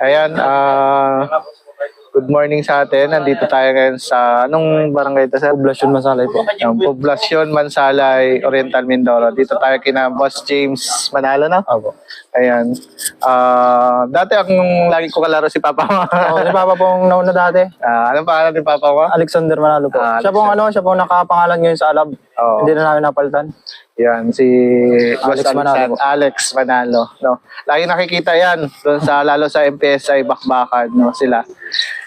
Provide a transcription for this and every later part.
Ayan, ah, good morning sa atin. Nandito tayo ngayon sa, anong barangay ito, sir? Poblasyon Masalay po. Yung Poblacion, Mansalay, Oriental Mindoro. Dito tayo kina Boss James Manalo na. Opo. Ayan. Ah, dati ang lagi ko kalaro si Papa mo. Ako si Papa pong nauna dati. Ah, anong pangalan ni Papa mo? Alexander Manalo po. Ah, siya pong ano, siya pong nakapangalan ngayon sa Alab. Oo. Hindi na namin napalitan. Yan, si Boss Alex Manalo. Alex Manalo. No? Lagi nakikita yan doon sa, lalo sa MPSI, Bakbakan, no? sila.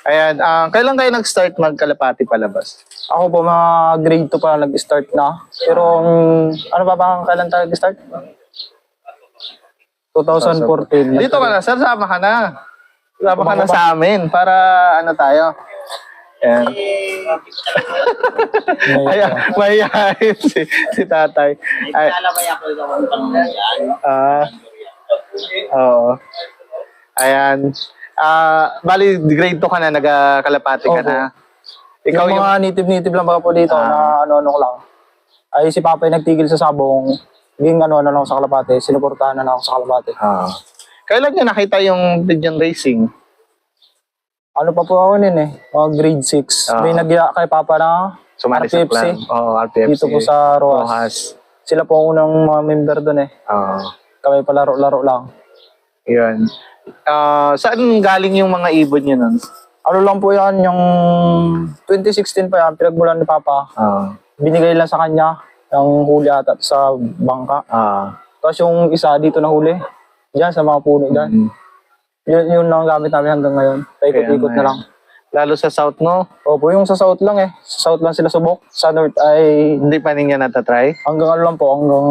Ayan, ah, kailan kayo nag-start magkalapati palabas? Ako po mga grade 2 pa lang nag-start na. Pero um, ano ba kailan tayo nag-start? 2014. Dito ka na, sir, sama ka na. Sama ka na sa amin para ano tayo. Ayan. Ayan, mahihayin si, si tatay. Ay, Lalabay ako ikaw ang tanong yan. ah, oo. Ayan. Ah, bali, grade 2 ka na, nagkalapati ka na. Ikaw yung yung... mga native-native lang baka po dito Ah. na ano-ano ko lang. Ay si Papa yung nagtigil sa sabong. Ging ano na lang ako sa Kalapate. Sinuportahan na lang ako sa Kalapate. Ah. Kailan nyo nakita yung Pigeon Racing? Ano pa po ako nun eh. Mga grade 6. Ah. May nagya kay Papa na Sumali sa RPFC. plan. Oo, RPFC. dito po sa Rojas. Rojas. Sila po ang unang mga member doon eh. Oo. Kami palaro-laro lang. Yun. Ah, saan galing yung mga ibon nyo nun? Ano lang po yan, yung 2016 pa yan, pinagmulan ni Papa. Ah. Binigay lang sa kanya ng huli ata sa bangka. Ah. Tapos yung isa dito na huli, dyan sa mga puno dyan. Mm. Yun, yun lang ang gamit namin hanggang ngayon. Paikot-ikot na nga lang. Lalo sa South, no? Opo, yung sa south lang eh. Sa south lang sila subok. Sa north ay Hindi pa ninyo natatry? hanggang ano lang po, hanggang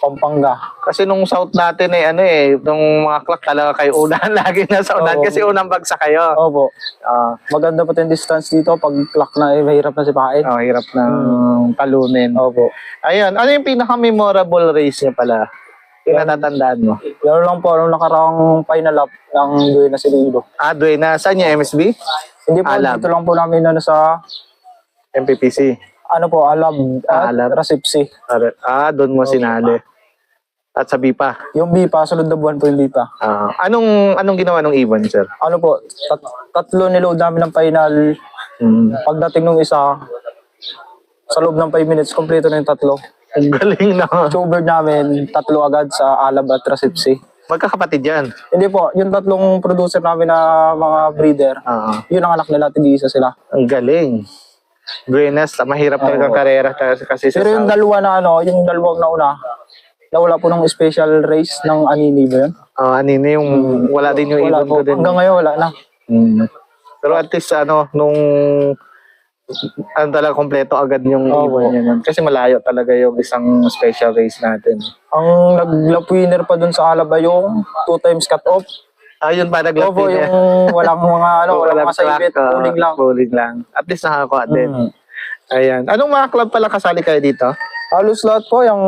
Pampanga. Kasi nung South natin eh, ano eh, nung mga clock talaga kayo unahan lagi na sa unahan kasi unang bagsak kayo. Opo. Ah, Maganda pa yung distance dito. Pag clock na, eh, mahirap na si Pain. oh, hirap ng talunin. Opo. Ayun, ano yung pinaka-memorable race niya pala? Natatandaan mo? Yan lang po, nung nakarang final lap ng Duena Silido. Ah, Duena. Saan yung MSB? Hindi po, Alab. dito lang po namin ano sa, MPPC. ano po, Alab, Ah, at Alab. Rasipsi. Ah, doon mo sinali. At sa BIPA. Yung BIPA, sunod na buwan po yung BIPA. Ah, anong anong ginawa ng Ibon, sir? Ano po, tat- tatlo niload namin ng final. Hmm. Pagdating nung isa, sa loob ng 5 minutes, kompleto na yung tatlo. Ang galing na. Showbird namin, tatlo agad sa Alab at Rasipsi. Magkakapatid yan. Hindi po, yung tatlong producer namin na mga breeder, Ah, yun ang anak nila, tig-isa sila. ang galing. Buenas, mahirap talaga ang karera kasi sa Pero yung dalawa na ano, yung dalawang nauna, nawala po ng special race ng Anini ba yun? Ah, ano yun, yung wala din yung Wala Ibon ko din. Hanggang ngayon wala na. Hmm. Pero at least ano, nung ano talaga kompleto agad yung Oo. Ibon niya nun. Kasi malayo talaga yung isang special race natin. Ang nag-lap winner pa dun sa Alaba yung two times cut off. Ah, yun pa Opo, naglapin niya. yung walang mga ano, walang mga track, saibit, pulling lang. Pulling lang. At least nakakuha din. Mm. Ayan. Anong mga club pala kasali kayo dito? Halos lahat po, yung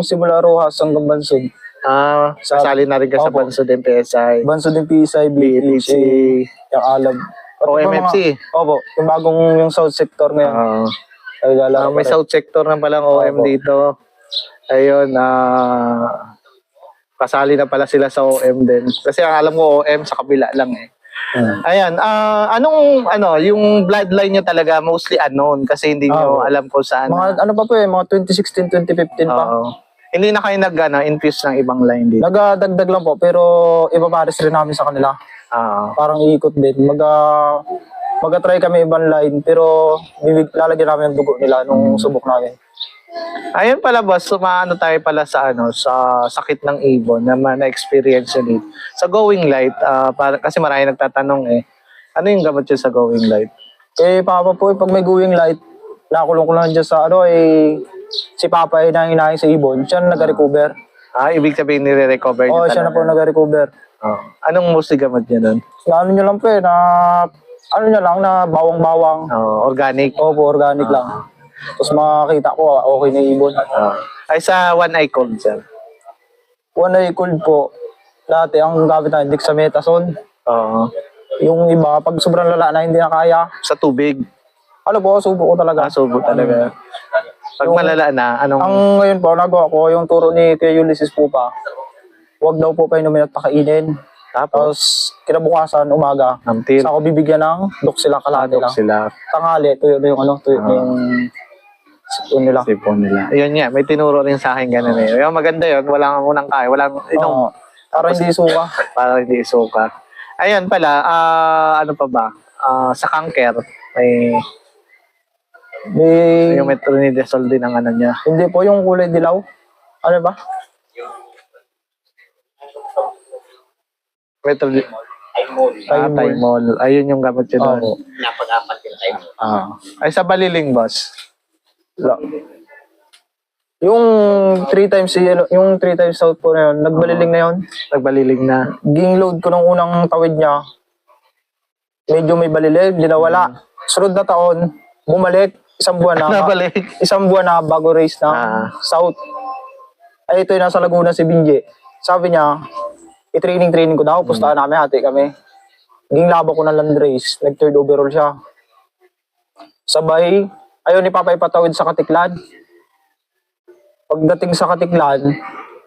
simula Rojas hanggang Bansod. Ah, Sa- kasali na rin ka sa Opo. Bansod MPSI. Bansod yung PSI, BTC. BTC, yung Alab. Po OMFC. mga- Opo, yung bagong yung South Sector ngayon. Ah, ay lalaro may. South Sector na palang OM Opo. dito. Ayun, ah, kasali na pala sila sa OM din. Kasi ang alam ko OM sa kabila lang eh. Mm. Ayan, ah, anong ano, yung bloodline niyo talaga mostly unknown kasi hindi niyo Oo. alam kung saan. Mga ano pa po eh, mga 2016, 2015 pa. Hindi na kayo nag ano, infuse ng ibang line dito. Nagadagdag lang po, pero ipapares rin namin sa kanila. Ah. Parang iikot din. Mag, ah, mag-try kami ibang line, pero bibig, lalagyan namin ang dugo nila nung subok namin. Ayun pala boss, sumaano tayo pala sa ano sa sakit ng ibon na na-experience yun dito. Sa going light, ah, para, kasi marami nagtatanong eh, ano yung gamot yun sa going light? Eh, Papa po, pag may going light, nakulong ko lang dyan sa ano, eh, si Papa ay nanginahin sa ibon, siya na nag-recover. Ah, ibig sabihin nire-recover Oo, niyo siya na po nag-recover. Oh. Anong mostly gamot niya doon? Na ano nyo lang po eh, na, ano nyo lang, na bawang-bawang. Oh, organic. Opo, organic lang. Tapos makakita ko, ah, okay na ibon. Oh. Ay sa one eye cold sir. One eye cold po, dati ang gamit natin, dexamethasone. Oo. Yung iba, pag sobrang lala na hindi na kaya, Sa tubig. ano po, subo ko talaga. Kasubo talaga. Pag Yung- malala na, anong... Ang ngayon po, nagawa ko, yung turo ni Kuya Ulysses po pa, huwag daw po kayo namin at pakainin. Tapos, kinabukasan, umaga, until sa ako bibigyan ng doksila kalate lang. sila, Tanghali, tuyo na yung ano, tuyo na yung sipon nila. sipon nila. Ayun nga, may tinuro rin sa akin ganun eh. Yung maganda yun, walang unang kaya, walang inom, Oo. para hindi suka. para hindi isuka. Ayun pala, ah, ano pa ba? Ah, sa cancer, may, May, yung metronidazole din ang ano niya. hindi po yung kulay dilaw. Ano ba? Ay mo. Ah. Thymol. Ayun yung gamot yun. Oo. doon. Napag-apat yun ay mo. Ah. Ay, sa baliling, boss. Wala. Yung three times yellow, yung three times south po na yun, nagbaliling na yun. Nagbaliling na. Ging load ko nung unang tawid niya. Medyo may balilig, di nawala. Sunod na taon, bumalik, isang buwan na. Nabalik. isang buwan na bago race ng Ah. south. Ay, ito yung nasa Laguna si Binje. Sabi niya, i-training-training ko daw, pustahan namin, hati kami. Ging labo ko ng land race, nag-third overall siya. Sabay, ayaw ni Papa ipatawid sa Katiklan. Pagdating sa Katiklan,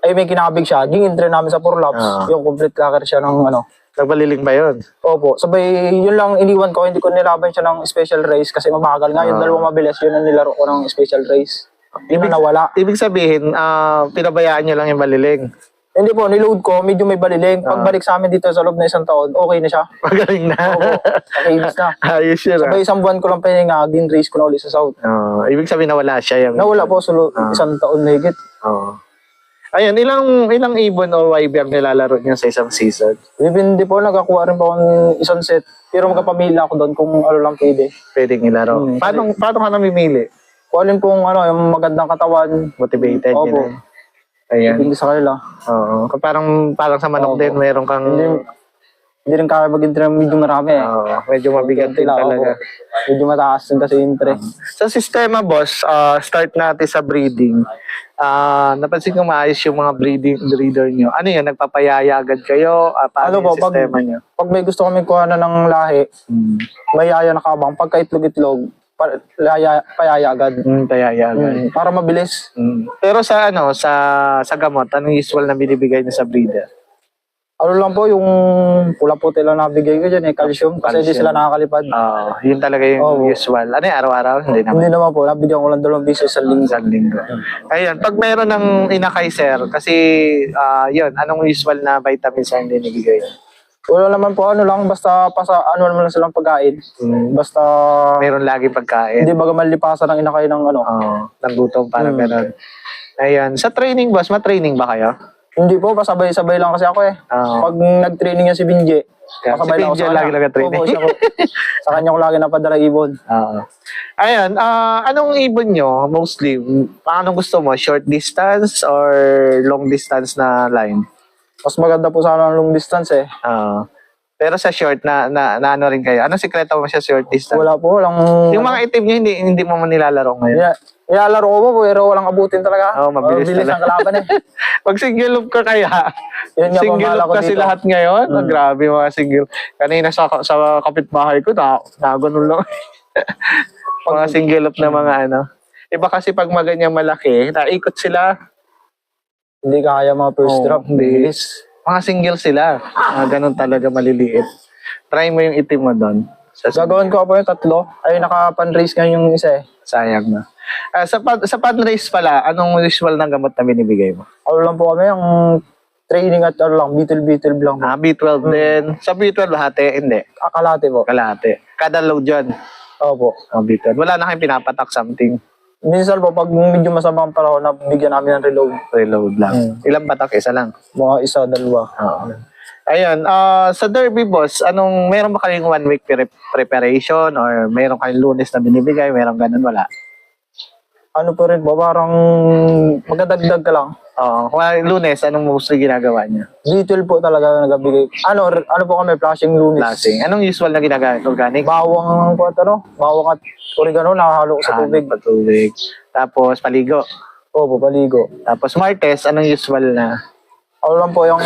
ay may kinabig siya. Ging entry namin sa 4 laps. Ah. Yung complete cracker siya ng ano. Nagbaliling ba yun? Opo, sabay, yun lang iniwan ko, hindi ko nilaban siya ng special race kasi mabagal nga. Yung Ah. dalawang mabilis, yun ang nilaro ko ng special race. Yun na nawala. Ibig sabihin, ah, pinabayaan nyo lang yung baliling. Hindi po, niload ko, medyo may baliling. Ah. Pagbalik sa amin dito sa loob na isang taon, okay na siya. Magaling na. Opo, nakinis na. Ayos yun. ah. Sabay isang buwan ko lang pahinga, din race ko na ulit sa South. Ah, ibig sabihin nawala siya yung... Nawala po sa lo- Ah. isang taon na higit. Oo. Ayun, ilang ilang ibon o YB ang nilalaro niyo sa isang season? Depende po, nagkakuha rin po ako ng isang set. Pero magkapamilya ako doon kung ano lang pwede. Pwedeng ilaro. Hmm. Paano, paano ka namimili? Kung alin pong ano, yung magandang katawan, Motivated Opo. yun eh. Ayan. depende sa kanila. Oo. Parang, parang sa manok Opo. din, meron kang... Hindi, hindi rin kaya mag-entry ng medyo marami eh. Oo, medyo mabigat din Sila, talaga. opo. Medyo mataas din kasi yung entry. Sa sistema, boss, ah, start natin sa breeding. Ah, napansin ko maayos yung mga breeding breeder nyo. Ano yun, nagpapayaya agad kayo? Ah, paano Ano po, yung pag- sistema nyo? Pag may gusto kami kuha na ng lahi, Hmm. may yaya na kabang. Pagka itlog-itlog, pa, laya, payaya agad. Hmm, payaya agad. Mm, para mabilis. Hmm. Pero sa ano, sa sa gamot, anong usual na binibigay niyo sa breeder? Ano lang po, yung pula puti lang nabigay ko dyan eh, calcium. Kasi hindi sila nakakalipad. Oo, yun talaga yung Oo. usual. Ano yung araw-araw? Hindi naman. Hindi naman po, nabigyan ko lang dalawang beses sa linggo. Isang linggo. Ayun, pag meron ng inakay, sir, kasi, ah yun, anong usual na vitamins ang binibigay? Wala naman po, ano lang, basta pasa, ano naman lang silang pagkain. Hmm. Basta, Meron lagi pagkain. hindi baga malipasan ng inakay ng ano. Oo, nagutom, parang Hmm. ganun. Ayun, sa training, boss, ma-training ba kayo? Hindi po, pasabay-sabay lang kasi ako eh. Oo. Pag nag-training yan si Binje, pasabay si Binje lagi nag-training. Opo, siya po. sa kanya ko lagi napadala ibon. Oo. Ayun, ah, anong ibon nyo, mostly, anong gusto mo? Short distance or long distance na line? Mas maganda po sana ang long distance eh. Oo. pero sa short, na, na, na ano rin kayo? Anong sikreto mo sa short distance? Wala po, walang... Yung mga itim nyo, hindi, hindi mo man nilalaro ngayon. Ina- Nilalaro ko po, pero walang abutin talaga. Oo, mabilis Mabilis ang kalaban eh. Pag single loop ka kaya, Yun nga single loop kasi dito. Mm. lahat ngayon. Ah, grabe mga single. Kanina sa, sa kapitbahay ko, na, naganon lang. mga single loop na mga ano. Iba kasi pag maganyang malaki, naikot sila. Hindi kaya mga first Oo, drop. hindi. Bilis. Mga single sila. Mga ganun talaga maliliit. Try mo yung itim mo doon. Sa Gagawin ko po yung tatlo. Ay, naka-pan-race nga yung isa eh. sayang na. Ah, sa, pad, sa race pala, anong usual ng gamot na binibigay mo? Ano lang po kami, ang training at ano lang, beetle-beetle lang. Ah, B12 din. Sa B12 hati, hindi. Akalate po. Kalahati. Kada load yun. Opo. Ah, B12. Wala na kayong pinapatak something. Minsan po, pag medyo masama ang panahon, nabigyan namin ng reload. Reload lang. Hmm. Ilang batak? Isa lang. Mga isa, dalawa. Oo. Ayun, ah, sa Derby boss, anong meron ba kayong one week pre- preparation or meron kayong lunes na binibigay, meron ganun wala? Ano po rin po, parang magadagdag ka lang. Oo, kung ano lunes, anong mostly ginagawa niya? Beetle po talaga nagabigay. Ano, r- ano po kami, flashing lunis. Lasing. Anong usual na ginagawa? Organic? Bawang po at ano, bawang at oregano, nakahalo ko sa Ah, tubig. Patubig. Tapos paligo. Opo, paligo. Tapos Martes, anong usual na? Ano lang po, yung,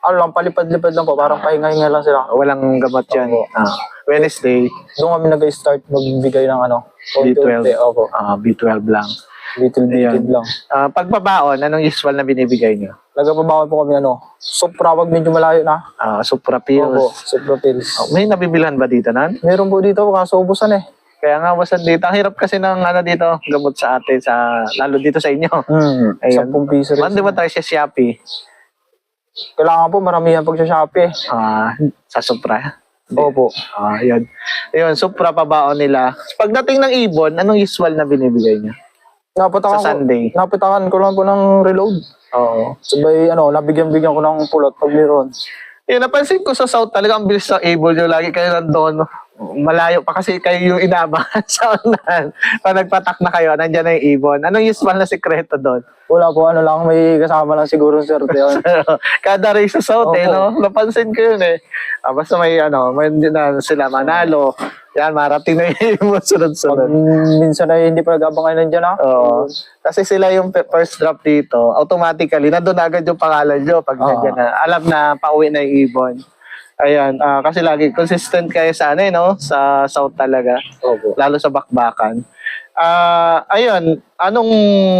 ano lang, palipad-lipad lang po, parang pahinga-hinga lang sila. Walang gamot yan. Opo. Ah, Wednesday, Doon kami nag-start magbigay ng ano, B12. konti-unti. Opo. ah, B12 lang. Little bitid lang. Ah, pagbabaon, anong usual na binibigay niyo? Nagpapabawan po kami ano. Supra, wag medyo malayo na. Ah, Supra Opo, Pills. Supra pills. Oh, may nabibilhan ba dito nan? Meron po dito, kaso ubusan eh. Kaya nga wasan dito. Ang hirap kasi ng ano dito, gamot sa atin, sa, lalo dito sa inyo. Hmm, Ayun. 10 piso rin. Mandi ba tayo sa Shopee? Kailangan po maramihan pag sa Shopee. Ah, sa Supra. Opo. Ah, yun. Yun, Supra pabaon nila. Pagdating ng ibon, anong usual na binibigay niya? Napatakan Sa Sunday. ko, napatakan ko lang po ng reload. Oo. Sabay, ano, nabigyan-bigyan ko ng pulot pag meron. Yun, napansin ko sa South talaga ang bilis ng ibon nyo. Lagi kayo nandun. Malayo pa kasi kayo yung inaabangan sa unahan. Pag nagpatak na kayo, nandyan na yung ibon. Anong usual na sikreto doon? Wala po, ano lang, may kasama lang siguro ng swerte yun. Kada race sa South, eh, Opo. no? Napansin ko yun, eh. Ah, basta may, ano, may na sila manalo. Yan, marating na yung sunod-sunod. minsan ay hindi pa nag-abangan nandiyan ah. Oo. Kasi sila yung first drop dito, automatically, nandun agad yung pangalan nyo pag Oo. nandiyan na. Alam na, pauwi na yung ibon. Ayan, ah, kasi lagi, consistent kayo sa ano, eh, no? Sa South talaga. Opo. Lalo sa bakbakan. Ah, ayun, anong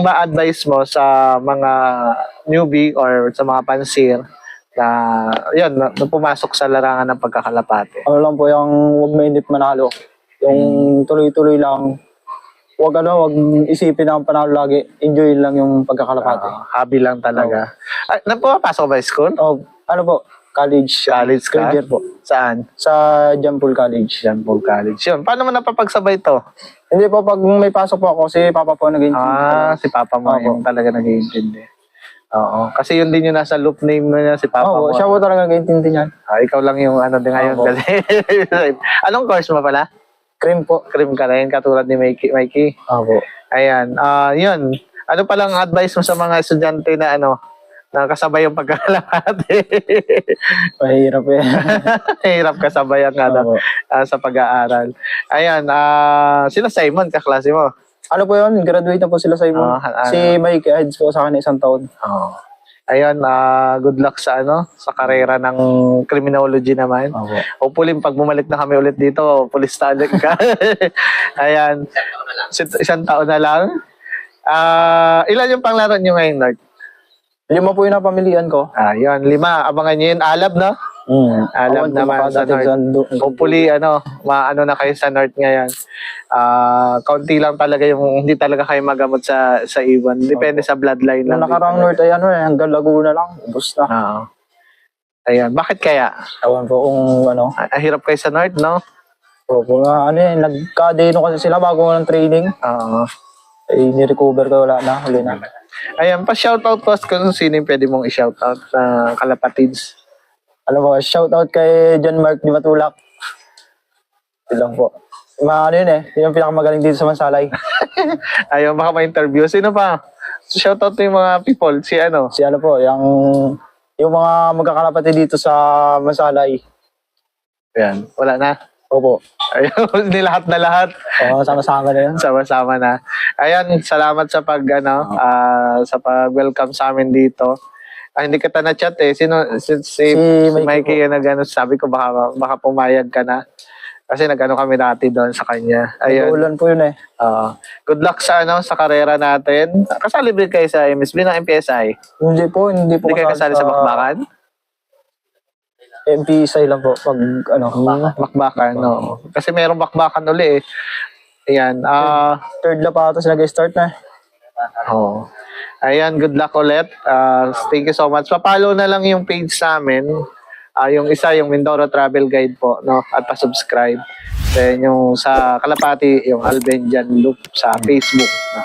ma-advise mo sa mga newbie or sa mga pansir na, yun, na, na pumasok sa larangan ng pagkakalapate? Ano lang po yung huwag mainip manalo. Yung tuloy-tuloy lang. Huwag ano, huwag isipin ang panalo lagi. Enjoy lang yung pagkakalapate. Ah, hobby lang talaga. Ay, na pumapasok ba school? oh, ano po? College. College ka? Third year po. Saan? Sa Jampol College. Yan po college. Yun. Paano mo napapagsabay to? Hindi po, pag may pasok po ako, si Papa po naging Ah, si Papa mo Opo. yung talaga nag-iintindi. Oo. Kasi yun din yung nasa loop name mo niya, si Papa mo. Oo, siya po talaga nag-intindi niyan. Ah, ikaw lang yung ano din ngayon. Kasi, anong course mo pala? Cream po. Cream ka rin, katulad ni Mikey. Mikey. Opo. Ayan. Ah, yun. Ano palang advice mo sa mga estudyante na ano, na kasabay yung pagkakalapate? Mahirap eh. Hirap kasabay ang ano, Opo. ah, sa pag-aaral. Ayan. Ah, sila Simon, kaklase mo. Ano po yun? Graduate na po sila sa Simon. Ah, ano? si Mike Heads po sa akin isang taon. Oo. Ayun, ah, good luck sa ano, sa karera ng criminology naman. Opo. Hopefully, pag bumalik na kami ulit dito, police talent ka. Ayan, Sit- isang taon na lang. Ah, ilan yung panglaro nyo ngayon, Lord? Lima po yung napamilian ko. Ah, yun, lima. Abangan nyo yun. Alab, no? Mm. Alam naman sa North. Hopefully, ano, maano na kayo sa North ngayon. Ah, kaunti lang talaga yung hindi talaga kayo magamot sa sa Iwan. Depende sa bloodline lang. Nakarang North ay ano eh, hanggang Laguna lang. Ubus na. Oo. Ayan, bakit kaya? Ewan po kung ano. Ah, hirap kayo sa North, no? Opo nga, ano eh, nagka-deno kasi sila bago ng training. Oo. Eh, ni-recover ko wala na, huli na. Ayan, pa-shoutout po kung sino yung pwede mong i-shoutout sa kalapatids. Ano ba, shoutout kay John Mark Di Matulak. Yun lang po. Mga ano yun eh, yun ang pinakamagaling dito sa Mansalay. Ayun, baka ma-interview. Sino pa? So, shoutout to yung mga people. Si ano? Si ano po, yung, yung mga magkakalapati dito sa Mansalay. Ayan, wala na. Opo. Ayun, nilahat na lahat. Oo, sama-sama na yun. Sama-sama na. Ayan, salamat sa pag, ano, ah, sa pag-welcome sa amin dito. Ah, hindi kita na-chat eh. Sino, si, si, Si Mikey Mikey yung nag-ano, sabi ko baka, baka pumayag ka na. Kasi nag-ano kami dati doon sa kanya. Ayun. Ulan po yun eh. Oo. good luck sa ano sa karera natin. Kasali ba kayo sa MSB ng MPSI? Hindi po, hindi po Hindi kayo kasali sa bakbakan? MPSI lang po, pag ano, Bakbakan, no. Kasi merong bakbakan uli eh. Ayan. Ah, third la pa ata nag-start na. oh. Ayan, good luck ulit. Ah, thank you so much. Papalo na lang yung page sa amin. Ah, yung isa, yung Mindoro Travel Guide po, no? At pa-subscribe. Then yung sa Kalapati, yung Albenjan Loop sa Facebook. No?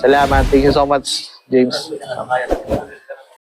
Salamat. Thank you so much, James.